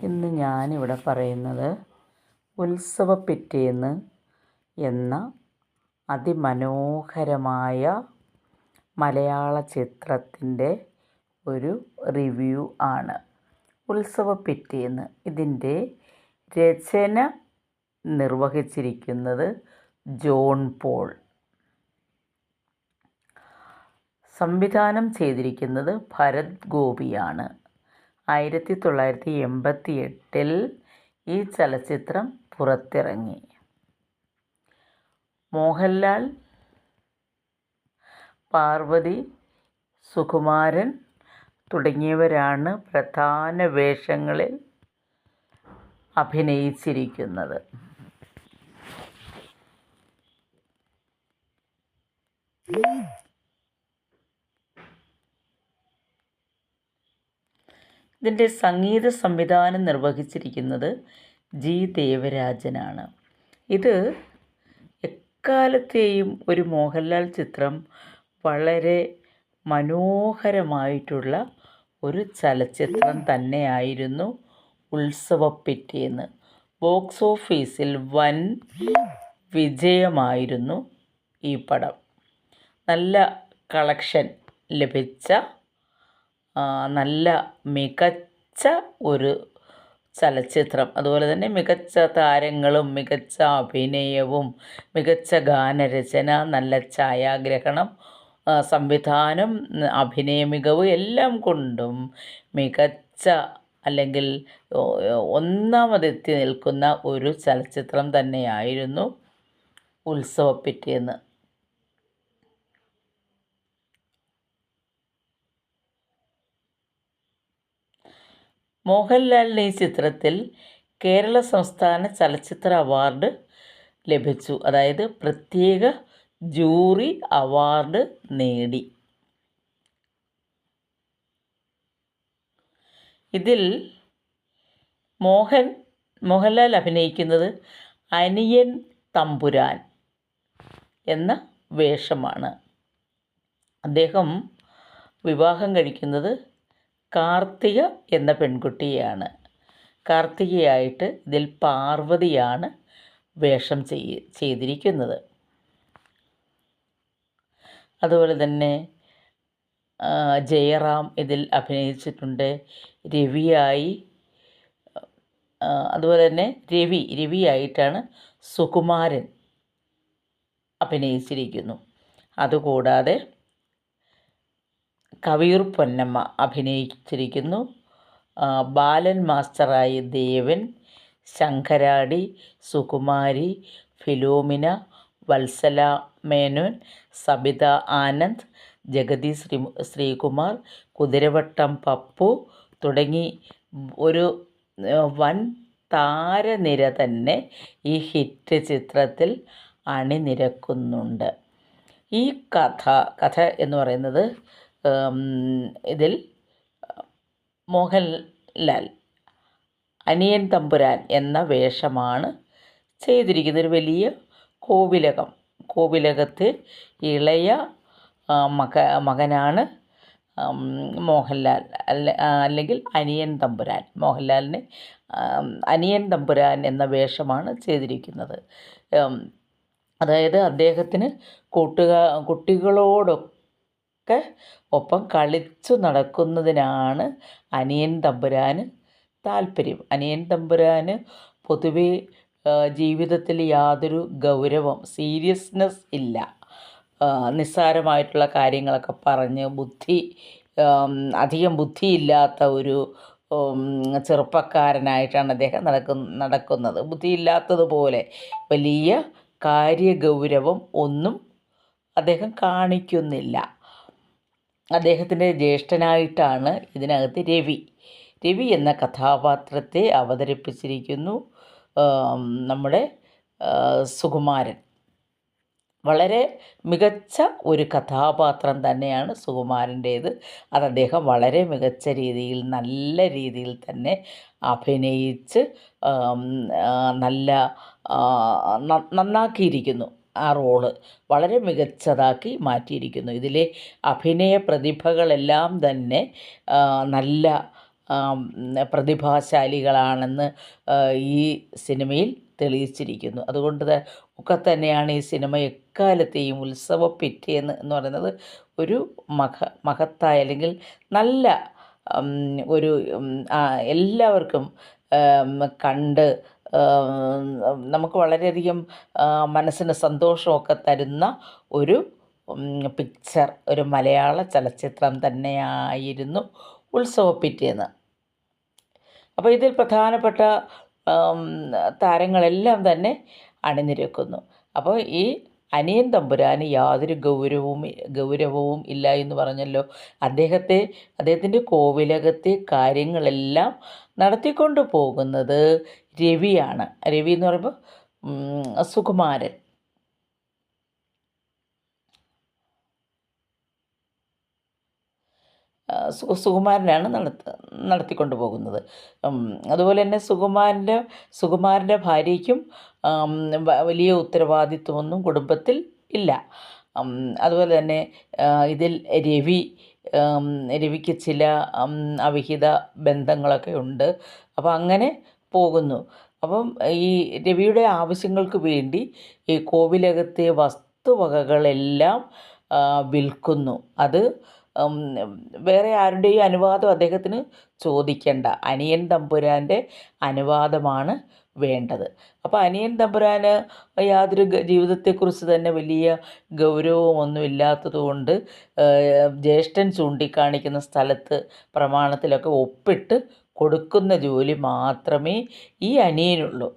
ഇന്ന് ഞാനിവിടെ പറയുന്നത് ഉത്സവ പിറ്റേന്ന് എന്ന അതിമനോഹരമായ മലയാള ചിത്രത്തിന്റെ ഒരു റിവ്യൂ ആണ്. ഉത്സവ പിറ്റേന്ന് ഇതിന്റെ രചന നിർവഹിച്ചിരിക്കുന്നത് ജോൺ പോൾ. സംവിധാനം ചെയ്തിരിക്കുന്നത് ഭരത് ഗോപിയാണ്. ആയിരത്തി തൊള്ളായിരത്തി എൺപത്തി എട്ടിൽ ഈ ചലച്ചിത്രം പുറത്തിറങ്ങി. മോഹൻലാൽ പാർവതി സുകുമാരൻ തുടങ്ങിയവരാണ് പ്രധാന വേഷങ്ങളിൽ അഭിനയിച്ചിരിക്കുന്നത്. ഇതിന്റെ സംഗീത സംവിധാനം നിർവഹിച്ചിരിക്കുന്നത് ജി ദേവരാജനാണ്. ഇത് എക്കാലത്തെയും ഒരു മോഹൻലാൽ ചിത്രം വളരെ മനോഹരമായിട്ടുള്ള ഒരു ചലച്ചിത്രം തന്നെയായിരുന്നു ഉത്സവപ്പിറ്റേന്ന് ബോക്സ് ഓഫീസിൽ വൻ വിജയമായിരുന്നു ഈ പടം. നല്ല കളക്ഷൻ ലഭിച്ച നല്ല മികച്ച ഒരു ചലച്ചിത്രം. അതുപോലെ തന്നെ മികച്ച താരങ്ങളും മികച്ച അഭിനയവും മികച്ച ഗാനരചന നല്ല ഛായാഗ്രഹണം സംവിധാനം അഭിനയ മികവ് എല്ലാം കൊണ്ടും മികച്ച അല്ലെങ്കിൽ ഒന്നാമതെത്തി നിൽക്കുന്ന ഒരു ചലച്ചിത്രം തന്നെയായിരുന്നു ഉത്സവപ്പിറ്റേന്ന് മോഹൻലാലിന് ഈ ചിത്രത്തിൽ കേരള സംസ്ഥാന ചലച്ചിത്ര അവാർഡ് ലഭിച്ചു. അതായത് പ്രത്യേക ജൂറി അവാർഡ് നേടി. ഇതിൽ മോഹൻ മോഹൻലാൽ അഭിനയിക്കുന്നത് അനിയൻ തമ്പുരാൻ എന്ന വേഷമാണ്. അദ്ദേഹം വിവാഹം കഴിക്കുന്നത് കാർത്തിക എന്ന പെൺകുട്ടിയാണ്. കാർത്തികയായിട്ട് ഇതിൽ പാർവതിയാണ് വേഷം ചെയ് ചെയ്തിരിക്കുന്നത്. അതുപോലെ തന്നെ ജയറാം ഇതിൽ അഭിനയിച്ചിട്ടുണ്ട്. രവിയായി അതുപോലെ തന്നെ രവി രവിയായിട്ടാണ് സുകുമാരൻ അഭിനയിച്ചിരിക്കുന്നു. അതുകൂടാതെ കവിയൂർ പൊന്നമ്മ അഭിനയിച്ചിരിക്കുന്നു. ബാലൻ മാസ്റ്ററായി ദേവൻ ശങ്കരാടി സുകുമാരി ഫിലോമിന വത്സല മേനോൻ സബിത ആനന്ദ് ജഗതി ശ്രീ ശ്രീകുമാർ കുതിരവട്ടം പപ്പു തുടങ്ങി ഒരു വൻ താരനിര തന്നെ ഈ ഹിറ്റ് ചിത്രത്തിൽ അണിനിരക്കുന്നുണ്ട്. ഈ കഥ കഥ എന്ന് പറയുന്നത് ഇതിൽ മോഹൻലാൽ അനിയൻ തമ്പുരാൻ എന്ന വേഷമാണ് ചെയ്തിരിക്കുന്നത്. ഒരു വലിയ കോവിലകം കോവിലകത്ത് ഇളയ മക മകനാണ് മോഹൻലാൽ. അല്ല അല്ലെങ്കിൽ അനിയൻ തമ്പുരാൻ. മോഹൻലാലിന് അനിയൻ തമ്പുരാൻ എന്ന വേഷമാണ് ചെയ്തിരിക്കുന്നത്. അതായത് അദ്ദേഹത്തിന് കൂട്ടുകാ കുട്ടികളോടൊക്കെ ഒപ്പം കളിച്ചു നടക്കുന്നതിനാണ് അനിയൻ തമ്പുരാന് താല്പര്യം. അനിയൻ തമ്പുരാന് പൊതുവേ ജീവിതത്തിൽ യാതൊരു ഗൗരവം സീരിയസ്നെസ് ഇല്ല. നിസ്സാരമായിട്ടുള്ള കാര്യങ്ങളൊക്കെ പറഞ്ഞ് ബുദ്ധി അധികം ബുദ്ധിയില്ലാത്ത ഒരു ചെറുപ്പക്കാരനായിട്ടാണ് അദ്ദേഹം നടക്കുന്ന നടക്കുന്നത്. ബുദ്ധിയില്ലാത്തതുപോലെ വലിയ കാര്യഗൗരവം ഒന്നും അദ്ദേഹം കാണിക്കുന്നില്ല. അദ്ദേഹത്തിന്റെ ജ്യേഷ്ഠനായിട്ടാണ് ഇതിനകത്ത് രവി. രവി എന്ന കഥാപാത്രത്തെ അവതരിപ്പിച്ചിരിക്കുന്നു നമ്മുടെ സുകുമാരൻ. വളരെ മികച്ച ഒരു കഥാപാത്രം തന്നെയാണ് സുകുമാരന്റേത്. അത് അദ്ദേഹം വളരെ മികച്ച രീതിയിൽ നല്ല രീതിയിൽ തന്നെ അഭിനയിച്ച് നല്ല നന്നാക്കിയിരിക്കുന്നു. ആ റോൾ വളരെ മികച്ചതാക്കി മാറ്റിയിരിക്കുന്നു. ഇതിലെ അഭിനയ പ്രതിഭകളെല്ലാം തന്നെ നല്ല പ്രതിഭാശാലികളാണെന്ന് ഈ സിനിമയിൽ തെളിയിച്ചിരിക്കുന്നു. അതുകൊണ്ട് ഒക്കെ തന്നെയാണ് ഈ സിനിമ എക്കാലത്തെയും ഉത്സവ പിറ്റേന്ന് എന്ന് പറയുന്നത് ഒരു മഹ മഹത്തായ അല്ലെങ്കിൽ നല്ല ഒരു എല്ലാവർക്കും കണ്ട് നമുക്ക് വളരെയധികം മനസ്സിന് സന്തോഷമൊക്കെ തരുന്ന ഒരു പിക്ചർ ഒരു മലയാള ചലച്ചിത്രം തന്നെയായിരുന്നു ഉത്സവ പിറ്റേന്ന് അപ്പോൾ ഇതിൽ പ്രധാനപ്പെട്ട താരങ്ങളെല്ലാം തന്നെ അണിനിരക്കുന്നു. അപ്പോൾ ഈ അനിയൻ തമ്പുരാന് യാതൊരു ഗൗരവവും ഗൗരവവും ഇല്ല എന്ന് പറഞ്ഞല്ലോ. അദ്ദേഹത്തെ അദ്ദേഹത്തിന്റെ കോവിലകത്തെ കാര്യങ്ങളെല്ലാം നടത്തിക്കൊണ്ട് പോകുന്നത് രവിയാണ്. രവി എന്ന് പറയുമ്പോൾ സുകുമാരൻ. സുകുമാരനാണ് നടത്ത നടത്തിക്കൊണ്ടു പോകുന്നത്. അതുപോലെ തന്നെ സുകുമാരന്റെ സുകുമാരന്റെ ഭാര്യയ്ക്കും വലിയ ഉത്തരവാദിത്വമൊന്നും കുടുംബത്തിൽ ഇല്ല. അതുപോലെ തന്നെ ഇതിൽ രവി രവിക്ക് ചില അവിഹിത ബന്ധങ്ങളൊക്കെ ഉണ്ട്. അപ്പോൾ അങ്ങനെ പോകുന്നു. അപ്പം ഈ രവിയുടെ ആവശ്യങ്ങൾക്ക് വേണ്ടി ഈ കോവിലകത്തെ വസ്തുവകകളെല്ലാം വിൽക്കുന്നു. അത് വേറെ ആരുടെയും അനുവാദം അദ്ദേഹത്തിന് ചോദിക്കേണ്ട. അനിയൻ തമ്പുരാന്റെ അനുവാദമാണ് വേണ്ടത്. അപ്പോൾ അനിയൻ തമ്പുരാന് യാതൊരു ജീവിതത്തെക്കുറിച്ച് തന്നെ വലിയ ഗൗരവമൊന്നും ഇല്ലാത്തത് കൊണ്ട് ജ്യേഷ്ഠൻ ചൂണ്ടിക്കാണിക്കുന്ന സ്ഥലത്ത് പ്രമാണത്തിലൊക്കെ ഒപ്പിട്ട് കൊടുക്കുന്ന ജോലി മാത്രമേ ഈ അനിയനുള്ളൂ.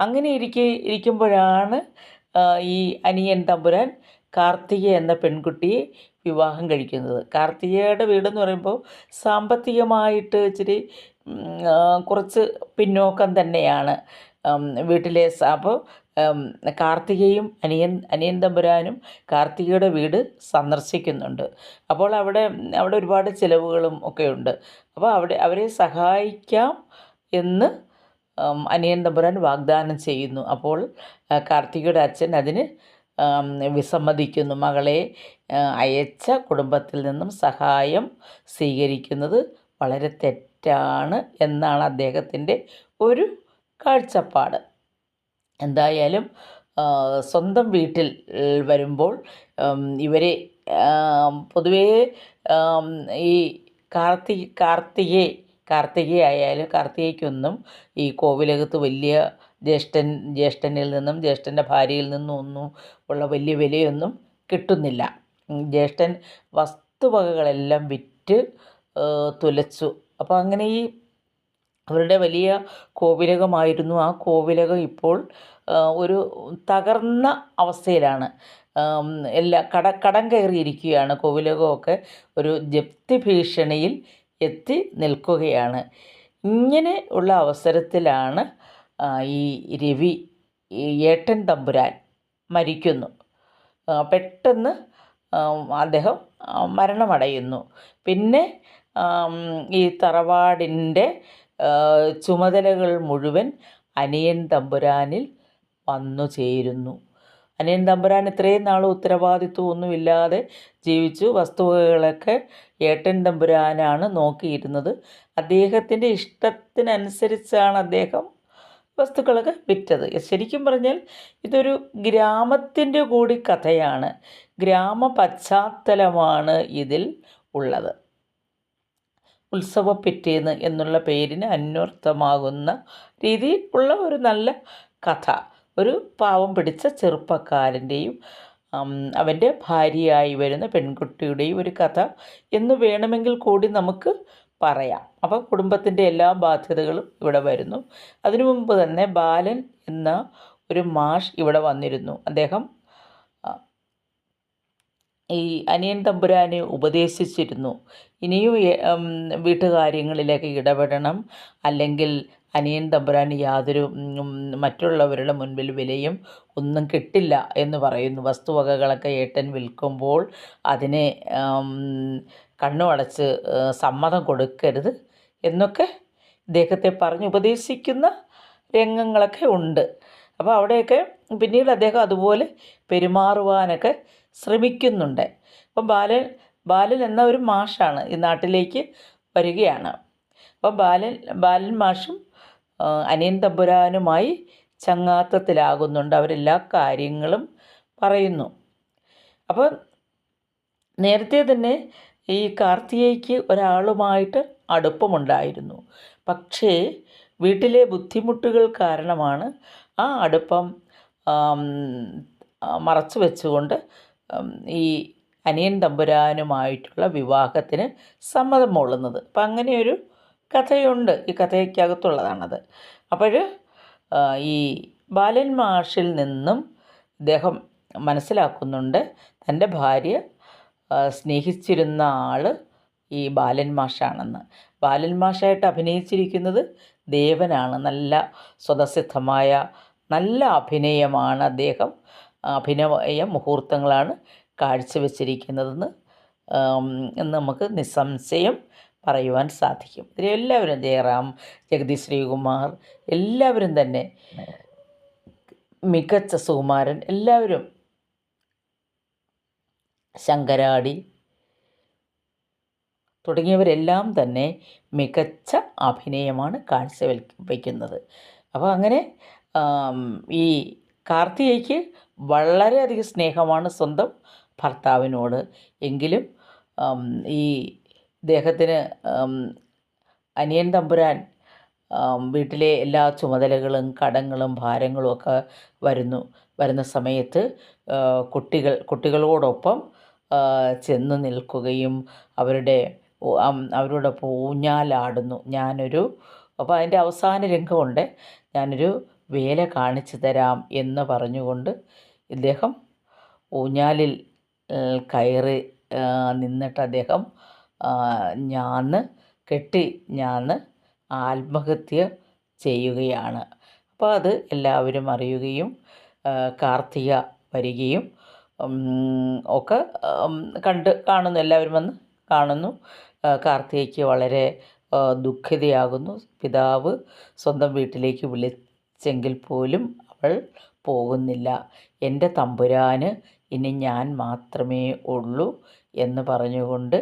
അങ്ങനെ ഇരിക്കെ ഇരിക്കുമ്പോഴാണ് ഈ അനിയൻ തമ്പുരാൻ കാർത്തിക എന്ന പെൺകുട്ടിയെ വിവാഹം കഴിക്കുന്നത്. കാർത്തികയുടെ വീടെന്ന് പറയുമ്പോൾ സാമ്പത്തികമായിട്ട് ഇച്ചിരി കുറച്ച് പിന്നോക്കം തന്നെയാണ്. വീട്ടിലെ അപ്പോൾ കാർത്തികയും അനിയൻ അനിയൻ തമ്പുരാനും കാർത്തികയുടെ വീട് സന്ദർശിക്കുന്നുണ്ട്. അപ്പോൾ അവിടെ അവിടെ ഒരുപാട് ചിലവുകളും ഒക്കെ ഉണ്ട് അപ്പോൾ അവിടെ അവരെ സഹായിക്കാം എന്ന് അനിയൻ തമ്പുരാൻ വാഗ്ദാനം ചെയ്യുന്നു. അപ്പോൾ കാർത്തികയുടെ അച്ഛൻ അതിന് വിസമ്മതിക്കുന്നു. മകളെ അയച്ച കുടുംബത്തിൽ നിന്നും സഹായം സ്വീകരിക്കുന്നത് വളരെ തെറ്റാണ് എന്നാണ് അദ്ദേഹത്തിന്റെ ഒരു കാഴ്ചപ്പാട്. എന്തായാലും സ്വന്തം വീട്ടിൽ വരുമ്പോൾ ഇവരെ പൊതുവേ ഈ കാർത്തി കാർത്തികേ ആയാലും കാർത്തികയ്ക്കൊന്നും ഈ കോവിലകത്ത് വലിയ ജ്യേഷ്ഠൻ ജ്യേഷ്ഠനിൽ നിന്നും ജ്യേഷ്ഠന്റെ ഭാര്യയിൽ നിന്നും ഒന്നും ഉള്ള വലിയ വിലയൊന്നും കിട്ടുന്നില്ല. ജ്യേഷ്ഠൻ വസ്തുവകകളെല്ലാം വിറ്റ് തുലച്ചു. അപ്പോൾ അങ്ങനെ ഈ അവരുടെ വലിയ കോവിലകമായിരുന്നു. ആ കോവിലകം ഇപ്പോൾ ഒരു തകർന്ന അവസ്ഥയിലാണ്. എല്ലാ കട കടം കയറിയിരിക്കുകയാണ്. കോവിലകമൊക്കെ ഒരു ജപ്തി ഭീഷണിയിൽ എത്തി നിൽക്കുകയാണ്. ഇങ്ങനെ ഉള്ള അവസരത്തിലാണ് ഈ രവി ഏട്ടൻ തമ്പുരാൻ മരിക്കുന്നു. പെട്ടെന്ന് അദ്ദേഹം മരണമടയുന്നു. പിന്നെ ഈ തറവാടിന്റെ ചുമതലകൾ മുഴുവൻ അനിയൻ തമ്പുരാനിൽ വന്നു ചേരുന്നു. അനിയൻ തമ്പുരാൻ ഇത്രയും നാൾ ഉത്തരവാദിത്വമൊന്നുമില്ലാതെ ജീവിച്ചു. വസ്തുവകകളൊക്കെ ഏട്ടൻ തമ്പുരാനാണ് നോക്കിയിരുന്നത്. അദ്ദേഹത്തിന്റെ ഇഷ്ടത്തിനനുസരിച്ചാണ് അദ്ദേഹം വസ്തുക്കളൊക്കെ വിറ്റത്. ശരിക്കും പറഞ്ഞാൽ ഇതൊരു ഗ്രാമത്തിന്റെ കൂടി കഥയാണ്. ഗ്രാമ പശ്ചാത്തലമാണ് ഇതിൽ ഉള്ളത്. ഉത്സവ പിറ്റേന്ന് എന്നുള്ള പേരിന് അന്വർത്ഥമാകുന്ന രീതിയിൽ ഉള്ള ഒരു നല്ല കഥ. ഒരു പാവം പിടിച്ച ചെറുപ്പക്കാരന്റെയും അവന്റെ ഭാര്യയായി വരുന്ന പെൺകുട്ടിയുടെയും ഒരു കഥ എന്ന് വേണമെങ്കിൽ കൂടി നമുക്ക് പറയാം. അപ്പോൾ കുടുംബത്തിന്റെ എല്ലാ ബാധ്യതകളും ഇവിടെ വരുന്നു. അതിനു മുമ്പ് തന്നെ ബാലൻ എന്ന ഒരു മാഷ് ഇവിടെ വന്നിരുന്നു. അദ്ദേഹം ഈ അനിയൻ തമ്പുരാനെ ഉപദേശിച്ചിരുന്നു. ഇനിയും വീട്ടുകാര്യങ്ങളിലേക്ക് ഇടപെടണം. അല്ലെങ്കിൽ അനിയൻ തമ്പുരാന് യാതൊരു മറ്റുള്ളവരുടെ മുൻപിൽ വിലയും ഒന്നും കിട്ടില്ല എന്ന് പറയുന്നു. വസ്തുവകകളൊക്കെ ഏട്ടൻ വിൽക്കുമ്പോൾ അതിനെ കണ്ണുമടച്ച് സമ്മതം കൊടുക്കരുത് എന്നൊക്കെ ഇദ്ദേഹത്തെ പറഞ്ഞ് ഉപദേശിക്കുന്ന രംഗങ്ങളൊക്കെ ഉണ്ട്. അപ്പോൾ അവിടെയൊക്കെ പിന്നീട് അദ്ദേഹം അതുപോലെ പെരുമാറുവാനൊക്കെ ശ്രമിക്കുന്നുണ്ട്. അപ്പം ബാലൻ ബാലൻ എന്ന ഒരു മാഷാണ് ഈ നാട്ടിലേക്ക് വരികയാണ്. അപ്പം ബാലൻ ബാലൻ മാഷും അനിയൻ തമ്പുരാനുമായി ചങ്ങാത്തത്തിലാകുന്നുണ്ട്. അവരെല്ലാ കാര്യങ്ങളും പറയുന്നു. അപ്പോൾ നേരത്തെ തന്നെ ഈ കാർത്തികയ്ക്ക് ഒരാളുമായിട്ട് അടുപ്പമുണ്ടായിരുന്നു. പക്ഷേ വീട്ടിലെ ബുദ്ധിമുട്ടുകൾ കാരണമാണ് ആ അടുപ്പം മറച്ചു വെച്ചുകൊണ്ട് ഈ അനിയൻ തമ്പുരാനുമായിട്ടുള്ള വിവാഹത്തിന് സമ്മതം മൂളുന്നത്. അപ്പം അങ്ങനെയൊരു കഥയുണ്ട്. ഈ കഥയ്ക്കകത്തുള്ളതാണത്. അപ്പോൾ ഈ ബാലൻ മാഷിൽ നിന്നും ഇദ്ദേഹം മനസ്സിലാക്കുന്നുണ്ട്. തന്റെ ഭാര്യ സ്നേഹിച്ചിരുന്ന ആൾ ഈ ബാലൻ മാഷാണെന്ന്. ബാലൻ മാഷായിട്ട് അഭിനയിച്ചിരിക്കുന്നത് ദേവനാണ്. നല്ല സ്വതസിദ്ധമായ നല്ല അഭിനയമാണ് അദ്ദേഹം. അഭിനയ മുഹൂർത്തങ്ങളാണ് കാഴ്ചവെച്ചിരിക്കുന്നതെന്ന് നമുക്ക് നിസ്സംശയം പറയുവാൻ സാധിക്കും. ഇതിലെല്ലാവരും ജയറാം ജഗതി ശ്രീകുമാർ എല്ലാവരും തന്നെ മികച്ച സുകുമാരൻ എല്ലാവരും ശങ്കരാടി തുടങ്ങിയവരെല്ലാം തന്നെ മികച്ച അഭിനയമാണ് കാഴ്ചവെക്കുന്നത് അപ്പോൾ അങ്ങനെ ഈ കാർത്തികയ്ക്ക് വളരെയധികം സ്നേഹമാണ് സ്വന്തം ഭർത്താവിനോട്. എങ്കിലും ഈ ഇദ്ദേഹത്തിന് അനിയൻ തമ്പുരാൻ വീട്ടിലെ എല്ലാ ചുമതലകളും കടങ്ങളും ഭാരങ്ങളും ഒക്കെ വരുന്നു. വരുന്ന സമയത്ത് കുട്ടികൾ കുട്ടികളോടൊപ്പം ചെന്ന് നിൽക്കുകയും അവരുടെ അവരോടൊപ്പം ഊഞ്ഞാലാടുന്നു. ഞാനൊരു അപ്പോൾ അതിന്റെ അവസാന രംഗമുണ്ട്. ഞാനൊരു വേല കാണിച്ചു തരാം എന്ന് പറഞ്ഞുകൊണ്ട് ഇദ്ദേഹം ഊഞ്ഞാലിൽ കയറി നിന്നിട്ട് അദ്ദേഹം ഞാൻ കെട്ടി ഞാന്ന് ആത്മഹത്യ ചെയ്യുകയാണ്. അപ്പോൾ അത് എല്ലാവരും അറിയുകയും കാർത്തിക വരികയും ഒക്കെ കണ്ട് കാണുന്നു. എല്ലാവരും വന്ന് കാണുന്നു. കാർത്തികയ്ക്ക് വളരെ ദുഃഖിതയാകുന്നു. പിതാവ് സ്വന്തം വീട്ടിലേക്ക് വിളിച്ചെങ്കിൽ പോലും അവൾ പോകുന്നില്ല. എന്റെ തമ്പുരാന് ഇനി ഞാൻ മാത്രമേ ഉള്ളൂ എന്ന് പറഞ്ഞുകൊണ്ട്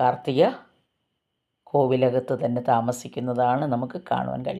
കാർത്തിക കോവിലകത്ത് തന്നെ താമസിക്കുന്നതാണ് നമുക്ക് കാണുവാൻ കഴിയും